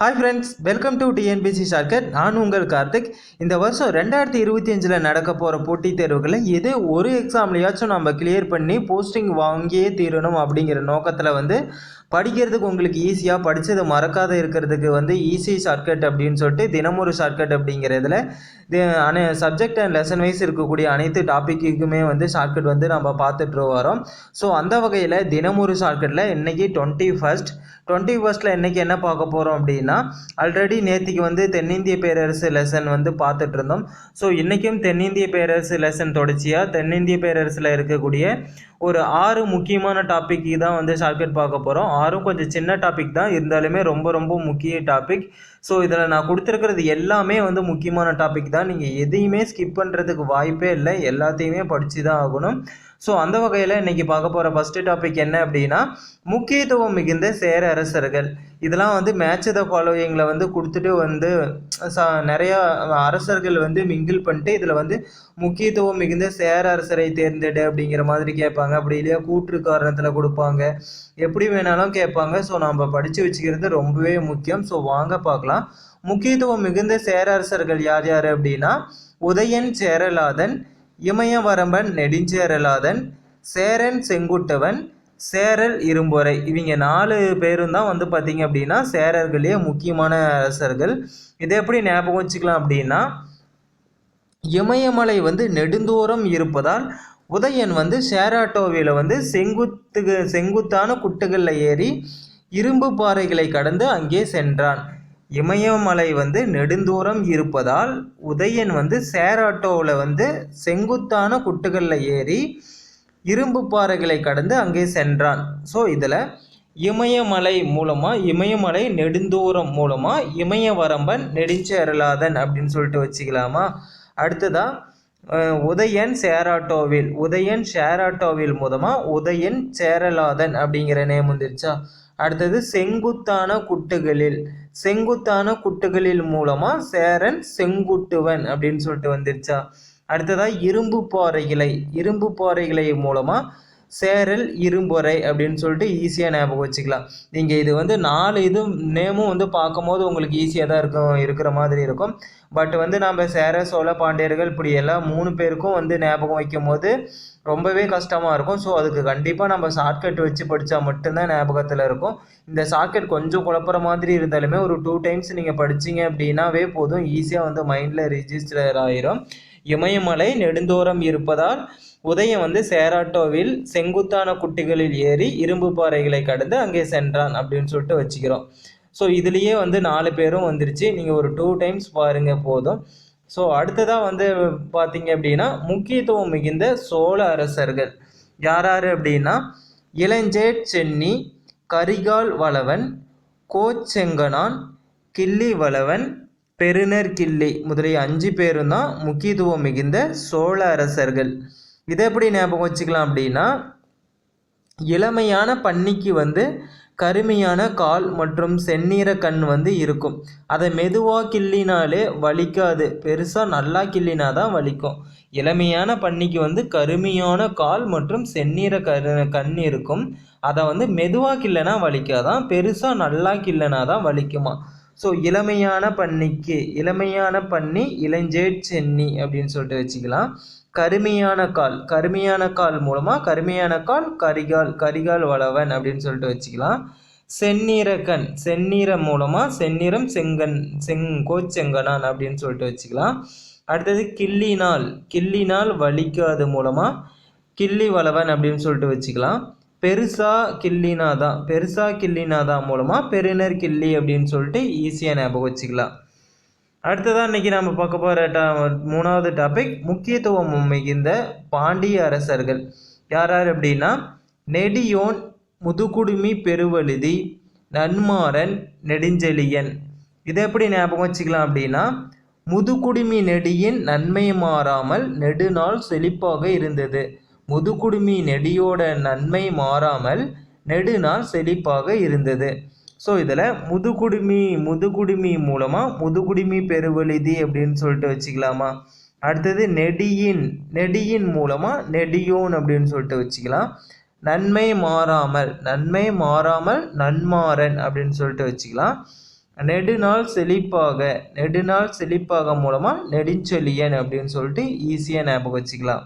Hi friends welcome to TNPSC shortcut நான் உங்கள் கார்த்திக். இந்த வருஷம் ரெண்டாயிரத்தி இருபத்தி அஞ்சில் நடக்க போகிற போட்டித் தேர்வுகளை எது ஒரு எக்ஸாம்லையாச்சும் நம்ம கிளியர் பண்ணி போஸ்டிங் வாங்கியே தீரணும் அப்படிங்கிற நோக்கத்தில் வந்து படிக்கிறதுக்கு உங்களுக்கு ஈஸியாக படித்தது மறக்காத இருக்கிறதுக்கு வந்து ஈஸி ஷார்ட்கட் அப்படின்னு சொல்லிட்டு தினமொரு ஷார்ட்கட் அப்படிங்கிறதுல அனை சப்ஜெக்ட் அண்ட் லெசன் வைஸ் இருக்கக்கூடிய அனைத்து டாப்பிக்குமே வந்து ஷார்ட்கட் வந்து நம்ம பார்த்துட்டு வரோம். ஸோ அந்த வகையில் தினமொரு ஷார்ட்கட்டில் இன்றைக்கி டுவெண்ட்டி ஃபஸ்ட் டுவெண்ட்டி ஃபஸ்ட்டில் இன்றைக்கி என்ன பார்க்க போகிறோம் அப்படின்னா ஆல்ரெடி நேற்றுக்கு வந்து தென்னிந்திய பேரரசு லெசன் வந்து பார்த்துட்டு இருந்தோம். ஸோ இன்றைக்கும் தென்னிந்திய பேரரசு லெசன் தொடர்ச்சியாக தென்னிந்திய பேரரசில் இருக்கக்கூடிய ஒரு ஆறு முக்கியமான டாபிக் தான் வந்து ஷார்ட்கட் பார்க்க போகிறோம் ஆறும் கொஞ்சம் சின்ன டாபிக் தான். இருந்தாலுமே ரொம்ப ரொம்ப முக்கிய டாபிக் ஸோ இதில் நான் கொடுத்துருக்கிறது எல்லாமே வந்து முக்கியமான டாபிக் தான். நீங்கள் எதையுமே ஸ்கிப் பண்ணுறதுக்கு வாய்ப்பே இல்லை. எல்லாத்தையுமே படித்து தான் ஆகணும். ஸோ அந்த வகையில் இன்றைக்கி பார்க்க போகிற ஃபஸ்ட்டு டாபிக் என்ன அப்படின்னா முக்கியத்துவம் மிகுந்த சேர அரசர்கள். இதெல்லாம் வந்து மேட்ச் த ஃபாலோயிங்கில் வந்து கொடுத்துட்டு வந்து ச நிறையா அரசர்கள் வந்து மிங்கிள் பண்ணிட்டு இதில் வந்து முக்கியத்துவம் மிகுந்த சேர அரசரை தேர்ந்தெடு அப்படிங்கிற மாதிரி கேட்பாங்க. அப்படி இல்லையா? கூற்று காரணத்தில் கொடுப்பாங்க. எப்படி வேணாலும் கேட்பாங்க. ஸோ நம்ம படித்து வச்சுக்கிறது ரொம்பவே முக்கியம். ஸோ வாங்க பார்க்கலாம். முக்கியத்துவம் மிகுந்த சேர அரசர்கள் யார் யார் அப்படின்னா உதயன் சேரலாதன் இமயவரம்பன் நெடுஞ்சேரலாதன் சேரன் செங்குட்டவன் சேரல் இரும்பொறை இவங்க நாலு பேரும் தான் வந்து பார்த்திங்க அப்படின்னா சேரர்களே முக்கியமான அரசர்கள். இதை எப்படி ஞாபகம் வச்சுக்கலாம் அப்படின்னா இமயமலை வந்து நெடுந்தோறும் இருப்பதால் உதயன் வந்து ஷேராட்டோவில் வந்து செங்குத்து செங்குத்தான குட்டுகளில் ஏறி இரும்பு பாறைகளை கடந்து அங்கே சென்றான். இமயமலை வந்து நெடுந்தூரம் இருப்பதால் உதயன் வந்து சேராட்டோவில் வந்து செங்குத்தான குட்டுகளில் ஏறி இரும்பு பாறைகளை கடந்து அங்கே சென்றான். ஸோ இதில் இமயமலை மூலமாக இமயமலை நெடுந்தூரம் மூலமாக இமயவரம்பன் நெடுஞ்சேரலாதன் அப்படின்னு சொல்லிட்டு வச்சுக்கலாமா? அடுத்ததாக உதயன் சேராட்டோவில் உதயன் சேராட்டோவில் மூலமாக உதயன் சேரலாதன் அப்படிங்கிற நேம் வந்துருச்சா? அடுத்தது செங்குத்தான குட்டுகளில். செங்குத்தான குட்டுகளில் மூலமாக சேரன் செங்குட்டுவன் அப்படின்னு சொல்லிட்டு வந்துருச்சா. அடுத்ததாக இரும்பு பாறைகளை இரும்பு பாறைகளை மூலமாக சேரல் இரும்பொறை அப்படின்னு சொல்லிட்டு ஈஸியாக ஞாபகம் வச்சுக்கலாம். நீங்கள் இது வந்து நாலு இது நேமும் வந்து பார்க்கும்போது உங்களுக்கு ஈஸியாக தான் இருக்கும் இருக்கிற மாதிரி இருக்கும். பட் வந்து நம்ம சேர சோழ பாண்டியர்கள் இப்படி எல்லாம் மூணு பேருக்கும் வந்து ஞாபகம் வைக்கும் போது ரொம்பவே கஷ்டமாக இருக்கும். ஸோ அதுக்கு கண்டிப்பாக நம்ம ஷார்ட்கட் வச்சு படித்தா மட்டும்தான் ஞாபகத்தில் இருக்கும். இந்த ஷார்ட்கட் கொஞ்சம் குழப்புற மாதிரி இருந்தாலுமே ஒரு டூ டைம்ஸ் நீங்கள் படிச்சிங்க அப்படின்னாவே போதும். ஈஸியாக வந்து மைண்டில் ரிஜிஸ்டர் ஆயிரும். இமயமலை நெடுந்தோரம் இருப்பதால் உதயம் வந்து சேராட்டோவில் செங்குத்தான குட்டிகளில் ஏறி இரும்பு பாறைகளை கடந்து அங்கே சென்றான் அப்படின்னு சொல்லிட்டு வச்சுக்கிறோம். ஸோ இதுலேயே வந்து நாலு பேரும் வந்துருச்சு. நீங்கள் ஒரு டூ டைம்ஸ் பாருங்கள் போதும். ஸோ அடுத்ததாக வந்து பார்த்தீங்க அப்படின்னா முக்கியத்துவம் மிகுந்த சோழ அரசர்கள். யார் யார் அப்படின்னா இளஞ்சேட் சென்னி கரிகால் வளவன் கோச்செங்கனான் கிள்ளி வளவன் பெருநர் கிள்ளி. முதலிய அஞ்சு பேரும் தான் முக்கியத்துவம் மிகுந்த சோழ அரசர்கள். இதை எப்படி ஞாபகம் வச்சுக்கலாம் அப்படின்னா இளமையான பன்னிக்கு வந்து கருமையான கால் மற்றும் செந்நீர கண் வந்து இருக்கும். அதை மெதுவாக கிள்ளினாலே வலிக்காது. பெருசாக நல்லா கிள்ளினா தான் வலிக்கும். இளமையான பன்னிக்கு வந்து கருமையான கால் மற்றும் செந்நீர கரு கண் இருக்கும். அதை வந்து மெதுவாக கிள்ளனா வலிக்காதான் பெருசாக நல்லா கிள்ளனா தான் வலிக்குமா? ஸோ இளமையான பன்னிக்கு இளமையான பன்னி இளஞ்சேட் சென்னி அப்படின்னு சொல்லிட்டு வச்சுக்கலாம். கருமையான கால் கருமையான கால் மூலமாக கருமையான கால் கரிகால் கரிகால் வளவன் அப்படின்னு சொல்லிட்டு வச்சுக்கலாம். செந்நிற கண் செந்நிறம் மூலமாக செந்நிறம் செங்கன் செங் கோச்செங்கனான் அப்படின்னு சொல்லிட்டு வச்சுக்கலாம். அடுத்தது கிள்ளினால் கிள்ளினால் வலிக்காது மூலமாக கிள்ளி வளவன் அப்படின்னு சொல்லிட்டு வச்சுக்கலாம். பெருசா கிள்ளினாதான் பெருசா கிள்ளினாதான் மூலமாக பெருநர் கிள்ளி அப்படின்னு சொல்லிட்டு ஈஸியாக ஞாபகம் வச்சுக்கலாம். அடுத்ததாக இன்றைக்கி நம்ம பார்க்க போகிற டா மூணாவது டாபிக் முக்கியத்துவம் மிகுந்த பாண்டிய அரசர்கள். யார் யார் அப்படின்னா நெடியோன் முதுகுடுமி பெருவழுதி நன்மாறன் நெடுஞ்செழியன். இதை எப்படி ஞாபகம் வச்சுக்கலாம் அப்படின்னா முதுகுடுமி நெடியின் நன்மை மாறாமல் நெடுநாள் செழிப்பாக இருந்தது. முதுகுடுமி நெடியோட நன்மை மாறாமல் நெடுநாள் செழிப்பாக இருந்தது. ஸோ இதில் முதுகுடுமி முதுகுடுமி மூலமாக முதுகுடுமி பெருவெளிதி அப்படின்னு சொல்லிட்டு வச்சுக்கலாமா? அடுத்தது நெடியின் நெடியின் மூலமாக நெடியோன் அப்படின்னு சொல்லிட்டு வச்சுக்கலாம். நன்மை மாறாமல் நன்மை மாறாமல் நன்மாறன் அப்படின்னு சொல்லிட்டு வச்சுக்கலாம். நெடுநாள் செழிப்பாக நெடுநாள் செழிப்பாக மூலமாக நெடுஞ்செழியன் அப்படின்னு சொல்லிட்டு ஈஸியாக ஞாபகம் வச்சுக்கலாம்.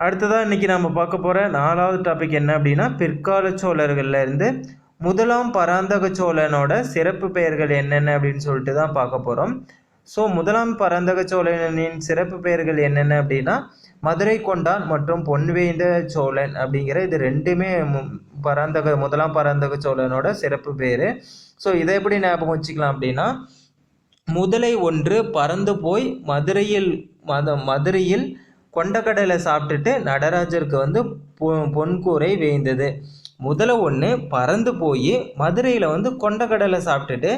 அடுத்ததாக இன்றைக்கி நம்ம பார்க்க போகிற நாலாவது டாபிக் என்ன அப்படின்னா பிற்கால சோழர்கள்லேருந்து முதலாம் பராந்தக சோழனோட சிறப்பு பெயர்கள் என்னென்ன அப்படின்னு சொல்லிட்டு தான் பார்க்க போகிறோம் ஸோ முதலாம் பராந்தக சோழனின் சிறப்பு பெயர்கள் என்னென்ன அப்படின்னா மதுரை கொண்டான் மற்றும் பொன்வேந்த சோழன் அப்படிங்கிற இது ரெண்டுமே பராந்தக முதலாம் பராந்தக சோழனோட சிறப்பு பேர். ஸோ இதை எப்படி ஞாபகம் வச்சுக்கலாம் அப்படின்னா முதலை ஒன்று பறந்து போய் மதுரையில் மத மதுரையில் கொண்டக்கடலை சாப்பிட்டுட்டு நடராஜருக்கு வந்து பொ- பொன்கூரை வேய்ந்தது. முதல்ல ஒன்று பறந்து போய் மதுரையில் வந்து கொண்டக்கடலை சாப்பிட்டுட்டு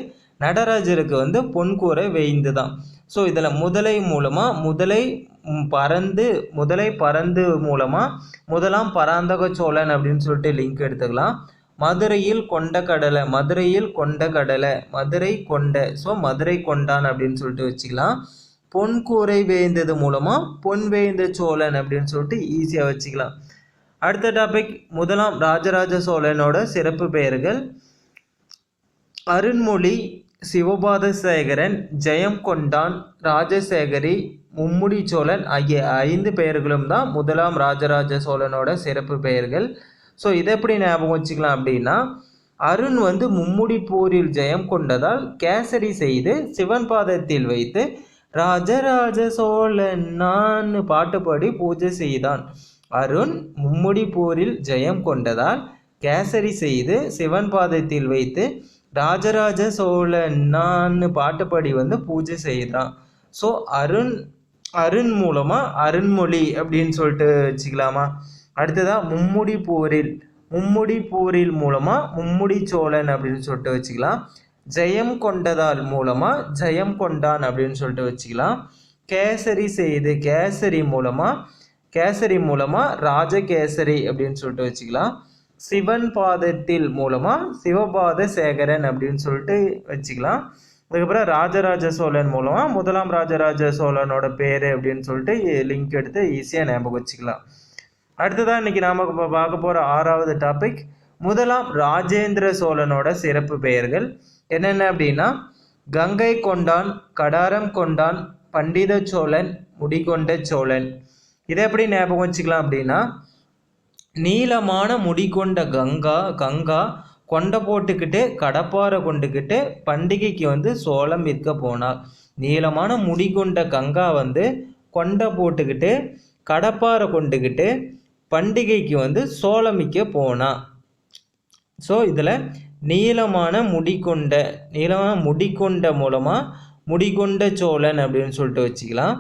நடராஜருக்கு வந்து பொன்கூரை வேய்ந்து தான் ஸோ இதில் முதலை மூலமாக முதலை பறந்து முதலை பறந்து மூலமாக முதலாம் பராந்தக சோழன் அப்படின்னு சொல்லிட்டு லிங்க் எடுத்துக்கலாம். மதுரையில் கொண்ட கடலை மதுரையில் கொண்ட கடலை மதுரை கொண்ட ஸோ மதுரை கொண்டான் அப்படின்னு சொல்லிட்டு வச்சுக்கலாம். பொன் கூரை வேய்ந்தது மூலமாக பொன் வேய்ந்த சோழன் அப்படின்னு சொல்லிட்டு ஈஸியாக வச்சுக்கலாம். அடுத்த டாபிக் முதலாம் ராஜராஜ சோழனோட சிறப்பு பெயர்கள். அருண்மொழி சிவபாத சேகரன் ஜெயம் கொண்டான் ராஜசேகரி மும்முடி சோழன் ஆகிய ஐந்து பெயர்களும் தான் முதலாம் ராஜராஜ சோழனோட சிறப்பு பெயர்கள். ஸோ இதை எப்படி ஞாபகம் வச்சுக்கலாம் அப்படின்னா அருண் வந்து மும்முடி போரில் ஜெயம் கொண்டதால் கேசரி செய்து சிவன் பாதத்தில் வைத்து ராஜராஜ சோழன் நான் பாட்டு பாடி பூஜை செய்தான். அருண் மும்முடி போரில் ஜெயம் கொண்டதால் கேசரி செய்து சிவன் பாதத்தில் வைத்து ராஜராஜ சோழன் நான் பாட்டுப்படி வந்து பூஜை செய்தான். ஸோ அருண் அருண் மூலமாக அருண்மொழி அப்படின்னு சொல்லிட்டு வச்சுக்கலாமா? அடுத்ததாக மும்முடி போரில் மும்முடி போரில் மூலமாக மும்முடி சோழன் அப்படின்னு சொல்லிட்டு வச்சுக்கலாம். ஜெயம் கொண்டதால் மூலமாக ஜெயம் கொண்டான் அப்படின்னு சொல்லிட்டு வச்சுக்கலாம். கேசரி செய்து கேசரி மூலமாக கேசரி மூலமாக ராஜகேசரி அப்படின்னு சொல்லிட்டு வச்சுக்கலாம். சிவன் பாதத்தில் மூலமாக சிவபாத சேகரன் அப்படின்னு சொல்லிட்டு வச்சுக்கலாம். அதுக்கப்புறம் ராஜராஜ சோழன் மூலமாக முதலாம் ராஜராஜ சோழனோட பேர் அப்படின்னு சொல்லிட்டு லிங்க் எடுத்து ஈஸியாக ஞாபகம் வச்சுக்கலாம். அடுத்ததாக இன்னைக்கு நாம இப்போ பார்க்க போகிற ஆறாவது டாபிக் முதலாம் ராஜேந்திர சோழனோட சிறப்பு பெயர்கள். என்னென்ன அப்படின்னா கங்கை கொண்டான் கடாரம் கொண்டான் பண்டித சோழன் முடிகொண்ட சோழன். இதை எப்படி ஞாபகம் வச்சுக்கலாம் அப்படின்னா நீளமான முடி கொண்ட கங்கா கங்கா கொண்டை போட்டுக்கிட்டு கடப்பாரை கொண்டுக்கிட்டு பண்டிகைக்கு வந்து சோளம் விற்க போனாள். நீளமான முடி கொண்ட கங்கா வந்து கொண்டை போட்டுக்கிட்டு கடப்பாரை கொண்டுக்கிட்டு பண்டிகைக்கு வந்து சோளம் விற்க போனா ஸோ இதில் நீளமான முடி கொண்ட நீளமான முடி கொண்ட மூலமாக முடிகொண்ட சோழன் அப்படின்னு சொல்லிட்டு வச்சுக்கலாம்.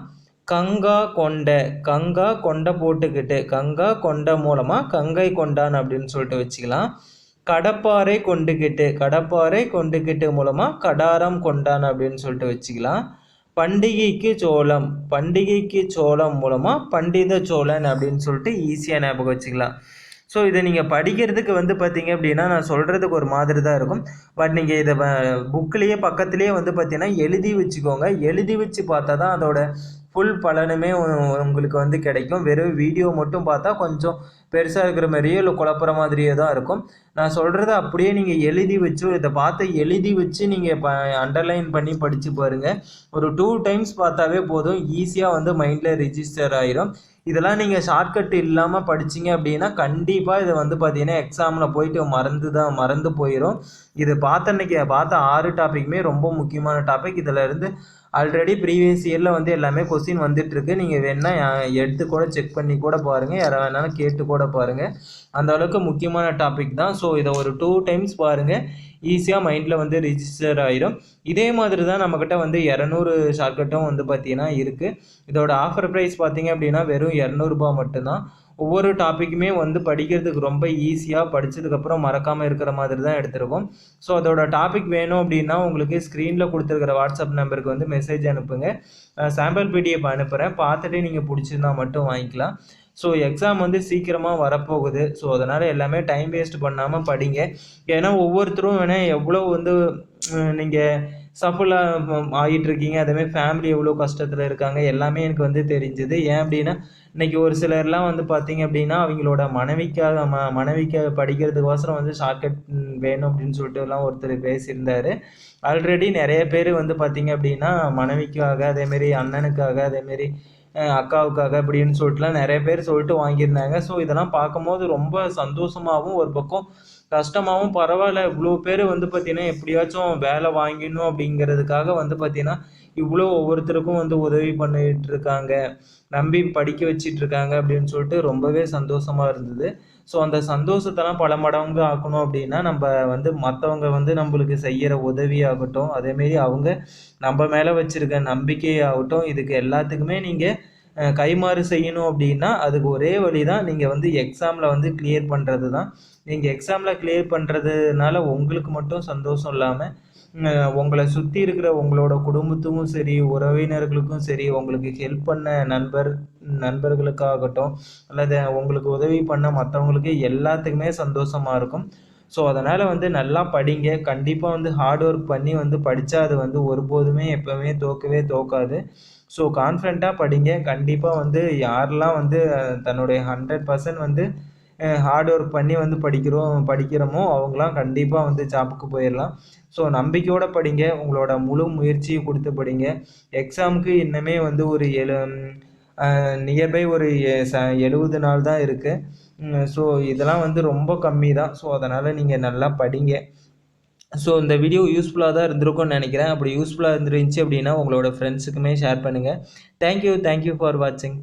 கங்கா கொண்ட கங்கா கொண்டை போட்டுக்கிட்டு கங்கா கொண்ட மூலமாக கங்கை கொண்டான் அப்படின்னு சொல்லிட்டு வச்சுக்கலாம். கடப்பாறை கொண்டுக்கிட்டு கடப்பாறை கொண்டுக்கிட்டு மூலமாக கடாரம் கொண்டான் அப்படின்னு சொல்லிட்டு வச்சுக்கலாம். பண்டிகைக்கு சோளம் பண்டிகைக்கு சோளம் மூலமாக பண்டித சோழன் அப்படின்னு சொல்லிட்டு ஈஸியாக ஞாபகம் வச்சுக்கலாம். ஸோ இதை நீங்கள் படிக்கிறதுக்கு வந்து பார்த்தீங்க அப்படின்னா நான் சொல்கிறதுக்கு ஒரு மாதிரி தான் இருக்கும். பட் நீங்கள் இதை புக்லேயே பக்கத்துலேயே வந்து பார்த்தீங்கன்னா எழுதி வச்சுக்கோங்க. எழுதி வச்சு பார்த்தா தான் அதோட ஃபுல் பலனுமே உங்களுக்கு வந்து கிடைக்கும். வெறும் வீடியோ மட்டும் பார்த்தா கொஞ்சம் பெருசாக இருக்கிற மாதிரியே இல்லை குழப்புற மாதிரியே தான் இருக்கும். நான் சொல்கிறத அப்படியே நீங்கள் எழுதி வச்சு இதை பார்த்து எழுதி வச்சு நீங்கள் ப அண்டர்லைன் பண்ணி படித்து பாருங்கள் ஒரு டூ டைம்ஸ் பார்த்தாவே போதும். ஈஸியாக வந்து மைண்டில் ரிஜிஸ்டர் ஆயிரும். இதெல்லாம் நீங்கள் ஷார்ட்கட் இல்லாமல் படிச்சீங்க அப்படின்னா கண்டிப்பாக இதை வந்து பார்த்தீங்கன்னா எக்ஸாமில் போயிட்டு மறந்து தான் மறந்து போயிடும் இது பார்த்த அன்னைக்கு பார்த்த ஆறு டாப்பிக்குமே ரொம்ப முக்கியமான டாபிக் இதில் இருந்து ஆல்ரெடி ப்ரீவியஸ் இயரில் வந்து எல்லாமே கொஸ்டின் வந்துட்டுருக்கு. நீங்கள் வேணால் எடுத்து கூட செக் பண்ணி கூட பாருங்கள் யாரை வேணாலும் கேட்டு கூட பாருங்கள் அந்த அளவுக்கு முக்கியமான டாபிக் தான். ஸோ இதை ஒரு டூ டைம்ஸ் பாருங்கள் ஈஸியாக மைண்டில் வந்து ரிஜிஸ்டர் ஆயிரும். இதே மாதிரி தான் நம்மக்கிட்ட வந்து இரநூறு ஷார்ட்கட்டும் வந்து பார்த்தீங்கன்னா இருக்குது இதோட ஆஃபர் ப்ரைஸ் பார்த்தீங்க அப்படின்னா வெறும் இரநூறுபா மட்டும்தான். ஒவ்வொரு டாப்பிக்குமே வந்து படிக்கிறதுக்கு ரொம்ப ஈஸியாக படித்ததுக்கப்புறம் மறக்காமல் இருக்கிற மாதிரி தான் எடுத்திருக்கோம். ஸோ அதோட டாபிக் வேணும் அப்படின்னா உங்களுக்கு ஸ்க்ரீனில் கொடுத்துருக்கிற வாட்ஸ்அப் நம்பருக்கு வந்து மெசேஜ் அனுப்புங்க. சாம்பிள் பிடிஎஃப் அனுப்புகிறேன் பார்த்துட்டு நீங்கள் பிடிச்சிருந்தா மட்டும் வாங்கிக்கலாம். ஸோ எக்ஸாம் வந்து சீக்கிரமாக வரப்போகுது. ஸோ அதனால் எல்லாமே டைம் வேஸ்ட் பண்ணாமல் படிங்க. ஏன்னா ஒவ்வொருத்தரும் வேணால் எவ்வளோ வந்து நீங்கள் சஃபலாக ஆகிட்டு இருக்கீங்க அதேமாதிரி ஃபேமிலி எவ்வளோ கஷ்டத்தில் இருக்காங்க எல்லாமே எனக்கு வந்து தெரிஞ்சுது. ஏன் அப்படின்னா இன்றைக்கி ஒரு சிலர்லாம் வந்து பார்த்தீங்க அப்படின்னா அவங்களோட மனைவிக்காக ம மனைவிக்காக படிக்கிறதுக்கோசரம் வந்து ஷார்ட்கட் வேணும் அப்படின்னு சொல்லிட்டு எல்லாம் ஒருத்தர் பேசியிருந்தார். ஆல்ரெடி நிறைய பேர் வந்து பார்த்தீங்க அப்படின்னா மனைவிக்காக அதேமாரி அண்ணனுக்காக அதேமாரி அக்காவுக்காக அப்படின்னு சொல்லிட்டுலாம் நிறைய பேர் சொல்லிட்டு வாங்கியிருந்தாங்க. ஸோ இதெல்லாம் பார்க்கும்போது ரொம்ப சந்தோஷமாகவும் ஒரு பக்கம் கஷ்டமாகவும் பரவாயில்ல. இவ்வளோ பேர் வந்து பார்த்தீங்கன்னா எப்படியாச்சும் வேலை வாங்கிடணும் அப்படிங்கிறதுக்காக வந்து பார்த்தீங்கன்னா இவ்வளோ ஒவ்வொருத்தருக்கும் வந்து உதவி பண்ணிட்டு இருக்காங்க. நம்பி படிக்க வச்சிட்டு இருக்காங்க அப்படின்னு சொல்லிட்டு ரொம்பவே சந்தோஷமாக இருந்தது. ஸோ அந்த சந்தோஷத்தெல்லாம் பல மடங்கு ஆக்கணும் அப்படின்னா நம்ம வந்து மற்றவங்க வந்து நம்மளுக்கு செய்கிற உதவியாகட்டும் அதேமாரி அவங்க நம்ம மேலே வச்சுருக்க நம்பிக்கையாகட்டும் இதுக்கு எல்லாத்துக்குமே நீங்கள் கைமாறு செய்யணும் அப்படின்னா அதுக்கு ஒரே வழி தான் நீங்கள் வந்து எக்ஸாமில் வந்து கிளியர் பண்ணுறது தான் நீங்கள் எக்ஸாமில் கிளியர் பண்ணுறதுனால உங்களுக்கு மட்டும் சந்தோஷம் இல்லாமல் உங்களை சுற்றி இருக்கிற உங்களோட குடும்பத்துக்கும் சரி உறவினர்களுக்கும் சரி உங்களுக்கு ஹெல்ப் பண்ண நண்பர் நண்பர்களுக்காகட்டும் அல்லது உங்களுக்கு உதவி பண்ண மற்றவங்களுக்கு எல்லாத்துக்குமே சந்தோஷமாக இருக்கும். ஸோ அதனால் வந்து நல்லா படிங்க. கண்டிப்பாக வந்து ஹார்ட் ஒர்க் பண்ணி வந்து படித்தா அது வந்து ஒருபோதுமே எப்போவுமே தோக்கவே தோக்காது. ஸோ கான்ஃபிடண்ட்டாக படிங்க. கண்டிப்பாக வந்து யாரெல்லாம் வந்து தன்னுடைய ஹண்ட்ரட் பர்சன்ட் வந்து ஹார்ட் ஒர்க் பண்ணி வந்து படிக்கிறோம் படிக்கிறோமோ அவங்களாம் கண்டிப்பாக வந்து ஜாப்புக்கு போயிடலாம் ஸோ நம்பிக்கையோடு படிங்க. உங்களோட முழு முயற்சியை கொடுத்து படிங்க. எக்ஸாமுக்கு இன்னுமே வந்து ஒரு எழு நியர்பை ஒரு ச எழுபது நாள் தான் இருக்குது ஸோ இதெல்லாம் வந்து ரொம்ப கம்மி தான் ஸோ அதனால் நீங்கள் நல்லா படிங்க. ஸோ இந்த வீடியோ யூஸ்ஃபுல்லாக தான் இருந்திருக்கும்னு நினைக்கிறேன். அப்படி யூஸ்ஃபுல்லாக இருந்துருந்துச்சு அப்படின்னா உங்களோட ஃப்ரெண்ட்ஸுக்குமே ஷேர் பண்ணுங்கள் thank you thank you for வாட்சிங்